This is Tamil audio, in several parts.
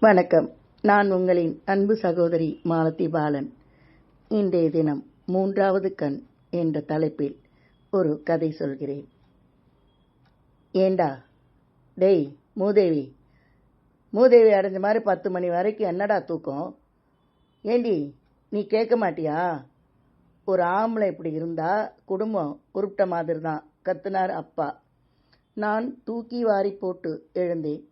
வணக்கம். நான் உங்களின் அன்பு சகோதரி மாலதி பாலன். இன்றைய தினம் மூன்றாவது கண் என்ற தலைப்பில் ஒரு கதை சொல்கிறேன். ஏண்டா? டேய் மூதேவி. மூதேவி அடைஞ்ச மாதிரி பத்து மணி வரைக்கும் என்னடா தூக்கம்? ஏண்டி நீ கேட்க மாட்டியா? ஒரு ஆம்பளை இப்படி இருந்தா குடும்பம் உருப்பிட்ட மாதிரி தான் கத்துனார் அப்பா. நான் தூக்கி வாரி போட்டு எழுந்தேன்.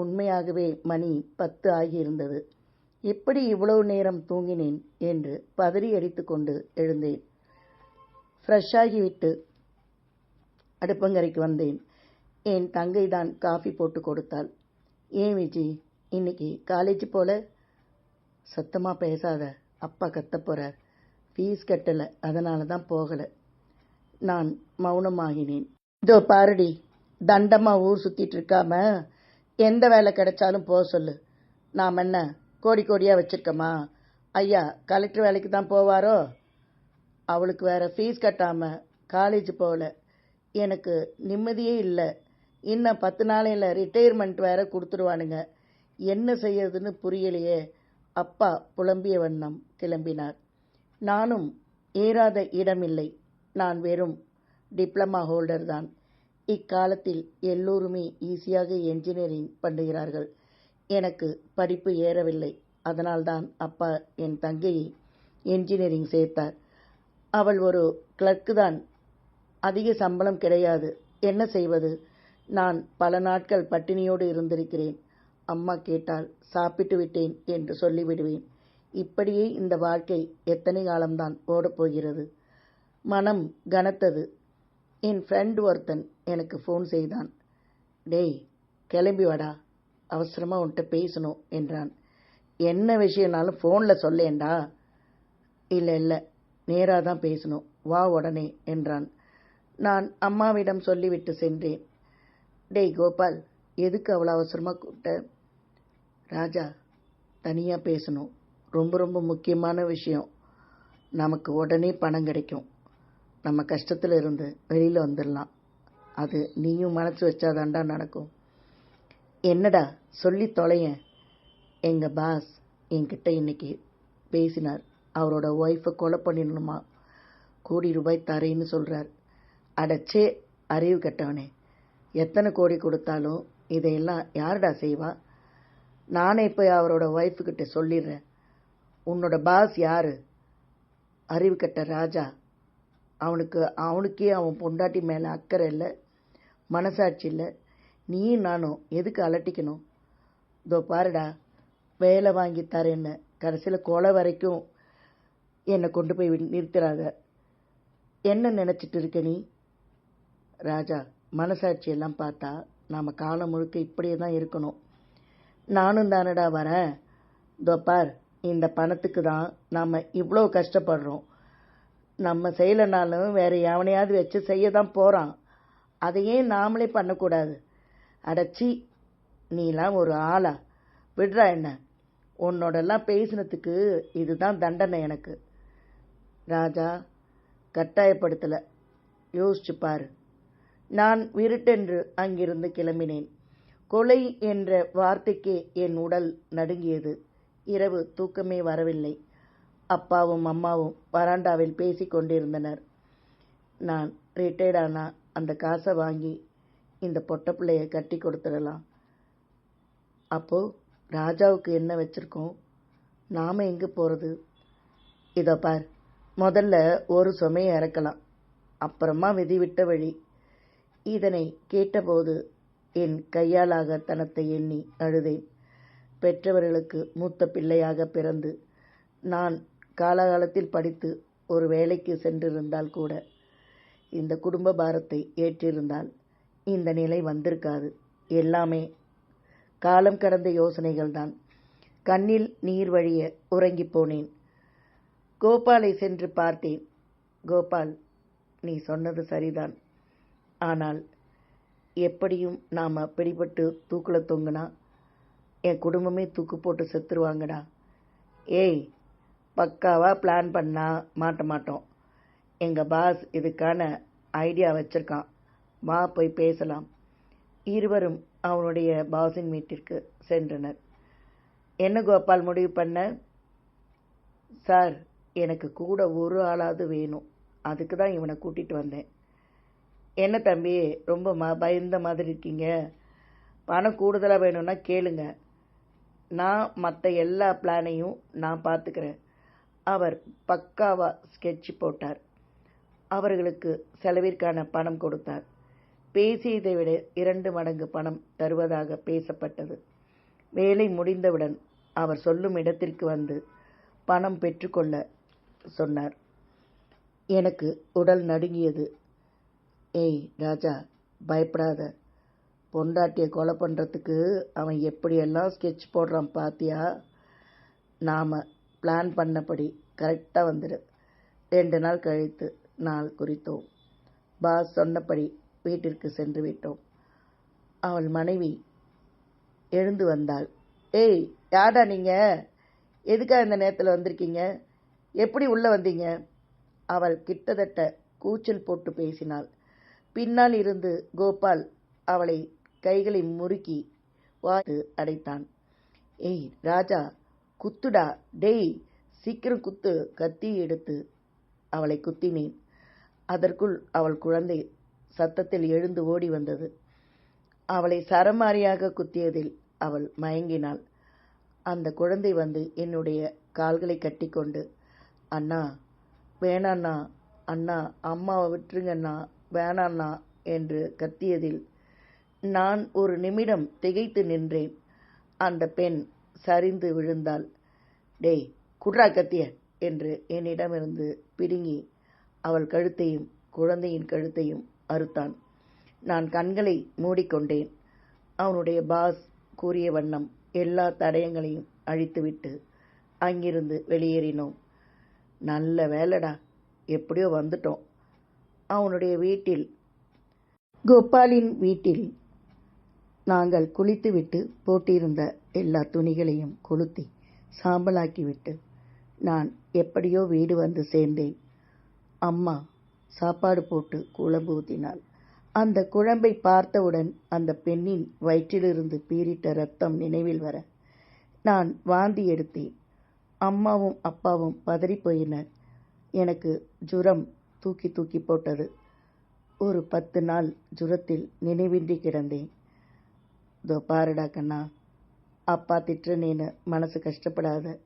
உண்மையாகவே மணி பத்து ஆகியிருந்தது. எப்படி இவ்வளவு நேரம் தூங்கினேன் என்று பதறி அடித்துக்கொண்டு எழுந்தேன். ஃப்ரெஷ்ஷாகிவிட்டு அடுப்பங்கரைக்கு வந்தேன். என் தங்கை தான் காஃபி போட்டு கொடுத்தாள். ஏன் விஜி? இன்னைக்கு காலேஜ் போல? சத்தமாக பேசாத. அப்பா கத்த போகிறார் ஃபீஸ் கட்டலை. அதனால தான் போகலை. நான் மௌனமாகினேன். இதோ பாருடி. தண்டமாக ஊர் சுற்றிட்டு இருக்காம எந்த வேலை கிடைச்சாலும் போக சொல்லு. நாம் என்ன கோடி கோடியாக வச்சுருக்கோமா? ஐயா கலெக்டர் வேலைக்கு தான் போவாரோ? அவளுக்கு வேறு ஃபீஸ் கட்டாமல் காலேஜ் போகல எனக்கு நிம்மதியே இல்லை. இன்னும் பத்து நாளையில் ரிட்டையர்மெண்ட் வேற கொடுத்துருவானுங்க. என்ன செய்யறதுன்னு புரியலையே. அப்பா புலம்பிய வண்ணம் கிளம்பினார். நானும் ஏறாத இடமில்லை. நான் வெறும் டிப்ளமா ஹோல்டர் தான். இக்காலத்தில் எல்லோருமே ஈஸியாக என்ஜினியரிங் பண்ணுகிறார்கள். எனக்கு படிப்பு ஏறவில்லை. அதனால்தான் அப்பா என் தங்கையை என்ஜினியரிங் சேர்த்தார். அவள் ஒரு கிளர்க்கு தான். அதிக சம்பளம் கிடையாது. என்ன செய்வது? நான் பல நாட்கள் பட்டினியோடு இருந்திருக்கிறேன். அம்மா கேட்டால் சாப்பிட்டு விட்டேன் என்று சொல்லிவிடுவேன். இப்படியே இந்த வாழ்க்கை எத்தனை காலம்தான் ஓடப்போகிறது மனம் கனத்தது. என் ஃப்ரெண்டு ஒருத்தன் எனக்கு ஃபோன் செய்தான். டேய் கிளம்பி வாடா. அவசரமாக உன்கிட்ட பேசணும் என்றான். என்ன விஷயம்னாலும் ஃபோனில் சொல்லேன்டா. இல்லை இல்லை. நேராக தான் பேசணும். வா உடனே என்றான். நான் அம்மாவிடம் சொல்லிவிட்டு சென்றேன். டேய் கோபால் எதுக்கு அவ்வளோ அவசரமாக கூப்பிட்ட? ராஜா தனியாக பேசணும். ரொம்ப ரொம்ப முக்கியமான விஷயம். நமக்கு உடனே பணம் கிடைக்கும். நம்ம கஷ்டத்தில் இருந்து வெளியில் வந்துடலாம் அது நீயும் மனசு வச்சாதாண்டா நடக்கும். என்னடா சொல்லி தொலையேன் எங்கள் பாஸ் என்கிட்ட இன்னைக்கு பேசினார். அவரோட ஒய்ஃபை கொலை பண்ணிடணுமா? கோடி ரூபாய் தரேன்னு சொல்கிறார் அடச்சே அறிவு கெட்டவனே. எத்தனை கோடி கொடுத்தாலும் இதையெல்லாம் யாருடா செய்வா? நானே போய் அவரோட ஒய்ஃபுக்கிட்ட சொல்லிடுறேன். உன்னோட பாஸ் யார்? அறிவு கெட்ட ராஜா. அவனுக்கு அவனுக்கே அவன் பொண்டாட்டி மேலே அக்கறை இல்லை மனசாட்சி இல்லை. நீயும் நானும் எதுக்கு அலட்டிக்கணும்? இதோ பாருடா வேலை வாங்கி தரேன்னு கடைசியில் கொலை வரைக்கும் என்னை கொண்டு போய் நிறுத்துறாங்க. என்ன நினச்சிட்டு இருக்க நீ? ராஜா மனசாட்சியெல்லாம் பார்த்தா நாம் காலம் முழுக்க இப்படியே தான் இருக்கணும். நானும் தானடா வரேன். இதோ பார் இந்த பணத்துக்கு தான் நாம் இவ்வளோ கஷ்டப்படுறோம். நம்ம செய்யலைனாலும் வேறு எவனையாவது வச்சு செய்ய தான் போகிறான் அதையே நாமளே பண்ணக்கூடாது. அடச்சி நீலாம் ஒரு ஆளா? விடுறா என்ன? உன்னோடெல்லாம் பேசினத்துக்கு இதுதான் தண்டனை எனக்கு. ராஜா கட்டாயப்படுத்தலை. யோசிச்சு பாரு. நான் விருட்டென்று அங்கிருந்து கிளம்பினேன். கொலை என்ற வார்த்தைக்கே என் உடல் நடுங்கியது. இரவு தூக்கமே வரவில்லை. அப்பாவும் அம்மாவும் வராண்டாவில் பேசி கொண்டிருந்தனர். நான் ரிட்டையர்ட் ஆனால் அந்த காசை வாங்கி இந்த பொட்ட பிள்ளைய கட்டி கொடுத்துடலாம். அப்போ ராஜாவுக்கு என்ன வச்சிருக்கோம்? நாம எங்கே போகிறது இதோ பார் முதல்ல ஒரு சுமையை இறக்கலாம். அப்புறமா விதி விட்ட வழி. இதனை கேட்டபோது என் கையாலாக தனத்தை எண்ணி அழுதேன். பெற்றவர்களுக்கு மூத்த பிள்ளையாக பிறந்து நான் காலகாலத்தில் படித்து ஒரு வேலைக்கு சென்றிருந்தால் கூட இந்த குடும்ப பாரத்தை ஏற்றிருந்தால் இந்த நிலை வந்திருக்காது. எல்லாமே காலம் கடந்த யோசனைகள் தான் கண்ணில் நீர் வழிய உறங்கிப் போனேன். கோபாலை சென்று பார்த்தேன். கோபால் நீ சொன்னது சரிதான். ஆனால் எப்படியும் நாம் பிடிபட்டு தூக்கில் தொங்குனா என் குடும்பமே தூக்கு போட்டு செத்துருவாங்கடா. ஏய் பக்காவாக பிளான் பண்ணா மாட்ட மாட்டோம். எங்கள் பாஸ் இதுக்கான ஐடியா வச்சுருக்கான். வா போய் பேசலாம். இருவரும் அவனுடைய பாஸின் வீட்டிற்கு சென்றனர். என்ன கோபால் முடிவு பண்ண? சார் எனக்கு கூட ஒரு ஆளாவது வேணும். அதுக்கு தான் இவனை கூட்டிகிட்டு வந்தேன். என்ன தம்பி ரொம்ப ம பயந்த மாதிரி இருக்கீங்க. பணம் கூடுதலாக வேணும்னா கேளுங்க. நான் மற்ற எல்லா பிளானையும் நான் பார்த்துக்கிறேன் அவர் பக்காவாக ஸ்கெட்ச் போட்டார். அவர்களுக்கு செலவிற்கான பணம் கொடுத்தார். பேசியதை விட இரண்டு மடங்கு பணம் தருவதாக பேசப்பட்டது. வேலை முடிந்தவுடன் அவர் சொல்லும் இடத்திற்கு வந்து பணம் பெற்றுக்கொள்ள சொன்னார். எனக்கு உடல் நடுங்கியது. ஏய் ராஜா பயப்படாத. பொண்டாட்டியை கொலை பண்ணுறதுக்கு அவன் எப்படியெல்லாம் ஸ்கெட்ச் போடுறான் பாத்தியா? நாம் பிளான் பண்ணபடி கரெக்டாக வந்துடு ரெண்டு நாள் கழித்து நாள் குறித்தோம். பாஸ் சொன்னபடி வீட்டிற்கு சென்று விட்டோம். அவள் மனைவி எழுந்து வந்தாள். ஏய் யாடா நீங்கள் எதுக்காக இந்த நேரத்தில் வந்திருக்கீங்க? எப்படி உள்ளே வந்தீங்க? அவள் கிட்டத்தட்ட கூச்சல் போட்டு பேசினாள். பின்னால் இருந்து கோபால் அவளை கைகளை முறுக்கி வாய்த்து அடைத்தான். ஏய் ராஜா குத்துடா டேய் சீக்கிரம் குத்து கத்தி எடுத்து அவளை குத்தினேன். அதற்குள் அவள் குழந்தை சத்தத்தில் எழுந்து ஓடி வந்தது. அவளை சரமாரியாக குத்தியதில் அவள் மயங்கினாள். அந்த குழந்தை வந்து என்னுடைய கால்களை கட்டிக்கொண்டு அண்ணா வேணாண்ணா அண்ணா அம்மாவை விட்டுருங்கண்ணா வேணாண்ணா என்று கத்தியதில் நான் ஒரு நிமிடம் திகைத்து நின்றேன். அந்த பெண் சரிந்து விழுந்தாள். டேய் குட்ரா கத்திய என்று என்னிடமிருந்து பிடுங்கி அவள் கழுத்தையும் குழந்தையின் கழுத்தையும் அறுத்தான். நான் கண்களை மூடிக்கொண்டேன். அவனுடைய பாஸ் கூறிய வண்ணம் எல்லா தடயங்களையும் அழித்துவிட்டு அங்கிருந்து வெளியேறினோம். நல்ல வேலைடா எப்படியோ வந்துட்டோம். அவனுடைய வீட்டில் கோபாலின் வீட்டில் நாங்கள் குளித்துவிட்டு போட்டிருந்த எல்லா துணிகளையும் கொளுத்தி சாம்பலாக்கிவிட்டு நான் எப்படியோ வீடு வந்து சேர்ந்தேன். அம்மா சாப்பாடு போட்டு குழம்பு ஊற்றினாள் அந்த குழம்பை பார்த்தவுடன் அந்த பெண்ணின் வயிற்றிலிருந்து பீரிட்ட ரத்தம் நினைவில் வர நான் வாந்தி எடுத்தேன். அம்மாவும் அப்பாவும் பதறிப்போயினர் எனக்கு ஜுரம் தூக்கி தூக்கி போட்டது. ஒரு பத்து நாள் ஜுரத்தில் நினைவின்றி கிடந்தேன். இதோ பாருடா கண்ணா அப்பா திட்டுறனேன்னு மனசு கஷ்டப்படாத.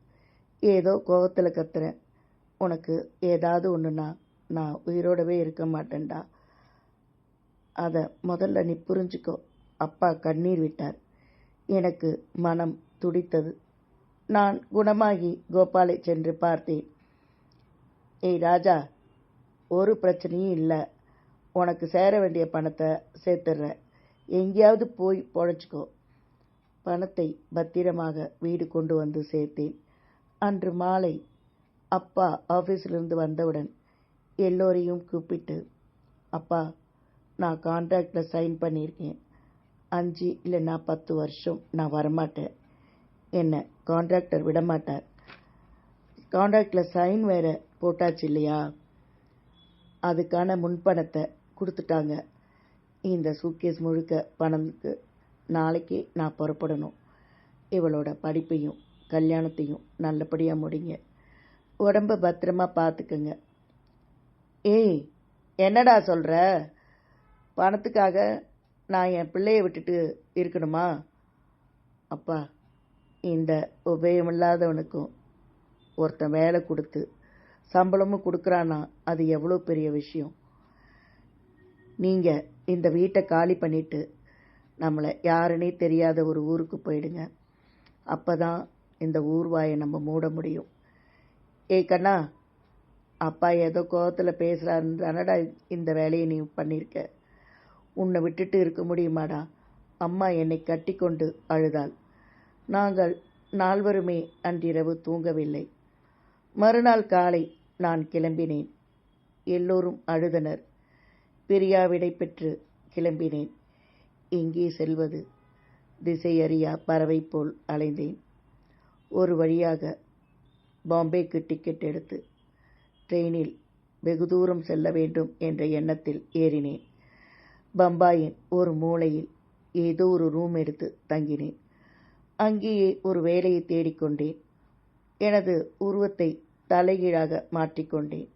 ஏதோ கோபத்தில் கத்துறேன். உனக்கு ஏதாவது ஒன்றுனா நான் உயிரோடவே இருக்க மாட்டேன்டா. அதை முதல்ல நீ புரிஞ்சுக்கோ. அப்பா கண்ணீர் விட்டார். எனக்கு மனம் துடித்தது. நான் குணமாகி கோபாலை சென்று பார்த்தேன். ஏய் ராஜா ஒரு பிரச்சனையும் இல்லை. உனக்கு சேர வேண்டிய பணத்தை சேர்த்துடுறேன். எங்கேயாவது போய் பொழைச்சிக்கோ. பணத்தை பத்திரமாக வீடு கொண்டு வந்து சேர்த்தேன். அன்று மாலை அப்பா ஆஃபீஸிலிருந்து வந்தவுடன் எல்லோரையும் கூப்பிட்டு அப்பா நான் கான்ட்ராக்டில் சைன் பண்ணியிருக்கேன். அஞ்சு இல்லைன்னா பத்து வருஷம் நான் வரமாட்டேன். என்னை கான்ட்ராக்டர் விடமாட்டார்? கான்ட்ராக்டில் சைன் வேறு போட்டாச்சு இல்லையா? அதுக்கான முன்பணத்தை கொடுத்துட்டாங்க. இந்த சூட்கேஸ் முழுக்க பணத்துக்கு நாளைக்கு நான் புறப்படணும். இவளோட படிப்பையும் கல்யாணத்தையும் நல்லபடியாக முடிங்க. உடம்ப பத்திரமா பார்த்துக்குங்க ஏய் என்னடா சொல்கிற பணத்துக்காக நான் என் பிள்ளையை விட்டுட்டு இருக்கணுமா? அப்பா இந்த உபயமில்லாதவனுக்கும் ஒருத்தன் வேலை கொடுத்து சம்பளமும் கொடுக்குறான்னா அது எவ்வளோ பெரிய விஷயம். நீங்கள் இந்த வீட்டை காலி பண்ணிவிட்டு நம்மளை யாருன்னே தெரியாத ஒரு ஊருக்கு போயிடுங்க. அப்போ தான் இந்த ஊர்வாயை நம்ம மூட முடியும். ஏய் கண்ணா அப்பா ஏதோ கோபத்தில் பேசுகிறாருன்றனடா இந்த வேலையை நீ பண்ணியிருக்க உன்னை விட்டுட்டு இருக்க முடியுமாடா? அம்மா என்னை கட்டி கொண்டு அழுதாள். நாங்கள் நால்வருமே அன்றிரவு தூங்கவில்லை. மறுநாள் காலை நான் கிளம்பினேன். எல்லோரும் அழுதனர். பிரியாவிடை பெற்று கிளம்பினேன். எங்கே செல்வது? திசையறியா பறவை போல் அலைந்தேன். ஒரு வழியாக பாம்பேக்கு டிக்கெட் எடுத்து ட்ரெயினில் வெகு தூரம் செல்ல வேண்டும் என்ற எண்ணத்தில் ஏறினேன். பம்பாயின் ஒரு மூலையில் ஏதோ ஒரு ரூம் எடுத்து தங்கினேன். அங்கேயே ஒரு வேலையை தேடிக்கொண்டேன் எனது உருவத்தை தலைகீழாக மாற்றிக்கொண்டேன்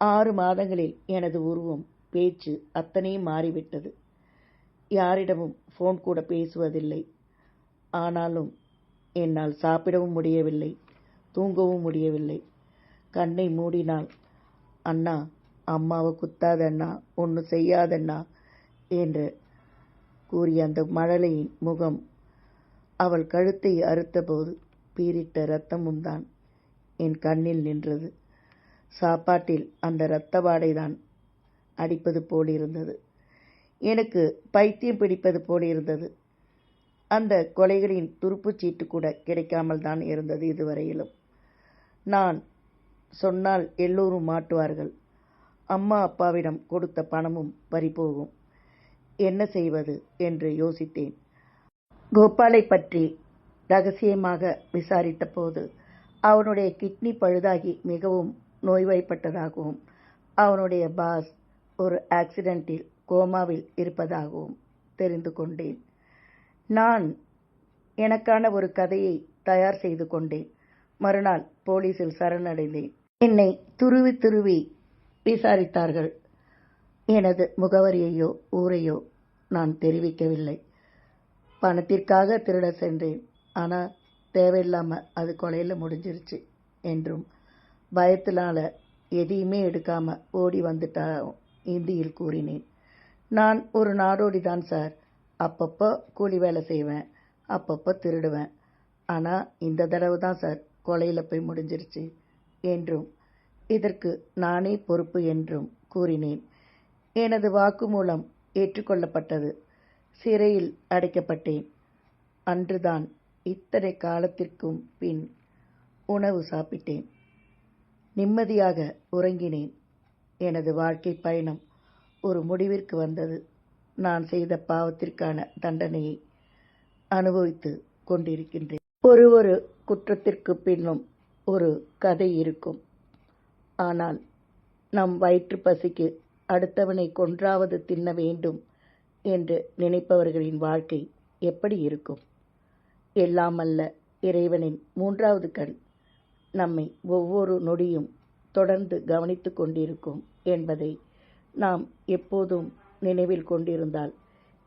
ஆறு மாதங்களில் எனது உருவம் பேச்சு அத்தனையும் மாறிவிட்டது. யாரிடமும் ஃபோன் கூட பேசுவதில்லை. ஆனாலும் என்னால் சாப்பிடவும் முடியவில்லை தூங்கவும் முடியவில்லை. கண்ணை மூடினால் அண்ணா அம்மாவை குத்தாதண்ணா ஒன்றும் செய்யாதண்ணா என்று கூறிய அந்த மழலையின் முகம் அவள் கழுத்தை அறுத்தபோது பீரிட்ட இரத்தமும் தான் என் கண்ணில் நின்றது. சாப்பாட்டில் அந்த இரத்த வாடைதான் அடிப்பது போலிருந்தது. எனக்கு பைத்தியம் பிடிப்பது போலிருந்தது அந்த கொலைகளின் துருப்புச் சீட்டு கூட கிடைக்காமல் தான் இருந்தது இதுவரையிலும். நான் சொன்னால் எல்லோரும் மாட்டுவார்கள். அம்மா அப்பாவிடம் கொடுத்த பணமும் பறிபோகும். என்ன செய்வது என்று யோசித்தேன். கோபாலை பற்றி ரகசியமாக விசாரித்தபோது அவனுடைய கிட்னி பழுதாகி மிகவும் நோய்வாய்ப்பட்டதாகவும் அவனுடைய பாஸ் ஒரு ஆக்சிடென்ட்டில் கோமாவில் இருப்பதாகவும் தெரிந்து கொண்டேன். நான் எனக்கான ஒரு கதையை தயார் செய்து கொண்டேன். மறுநாள் போலீசில் சரணடைந்தேன். என்னை துருவி துருவி விசாரித்தார்கள். எனது முகவரியையோ ஊரையோ நான் தெரிவிக்கவில்லை. பணத்திற்காக திருட சென்றேன். ஆனால் தேவையில்லாமல் அது கொலையில் முடிஞ்சிருச்சு என்றும் பயத்தினால எதையுமே எடுக்காமல் ஓடி வந்துட்டா இந்தியில் கூறினேன். நான் ஒரு நாடோடி தான் சார். அப்பப்போ கூலி வேலை செய்வேன். அப்பப்போ திருடுவேன். ஆனால் இந்த தடவை தான் சார். கொலையில் போய் முடிஞ்சிருச்சு. என்றும் இதற்கு நானே பொறுப்பு என்றும் கூறினேன். எனது வாக்குமூலம் ஏற்றுக்கொள்ளப்பட்டது. சிறையில் அடைக்கப்பட்டேன். அன்றுதான் இத்தனை காலத்திற்கும் பின் உணவு சாப்பிட்டேன். நிம்மதியாக உறங்கினேன். எனது வாழ்க்கை பயணம் ஒரு முடிவிற்கு வந்தது. நான் செய்த பாவத்திற்கான தண்டனையை அனுபவித்து கொண்டிருக்கின்றேன். ஒரு ஒரு குற்றத்திற்கு பின்னும் ஒரு கதை இருக்கும். ஆனால் நம் வயிற்று பசிக்கு அடுத்தவனை கொன்றாவது தின்ன வேண்டும் என்று நினைப்பவர்களின் வாழ்க்கை எப்படி இருக்கும்? எல்லாமல்ல இறைவனின் மூன்றாவது கண் நம்மை ஒவ்வொரு நொடியும் தொடர்ந்து கவனித்து கொண்டிருக்கும் என்பதை நாம் எப்போதும் நினைவில் கொண்டிருந்தால்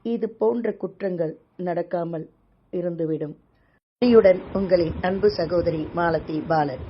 இது போன்ற குற்றங்கள் நடக்காமல் இருந்துவிடும். உங்களின் அன்பு சகோதரி மாலதி பாலன்.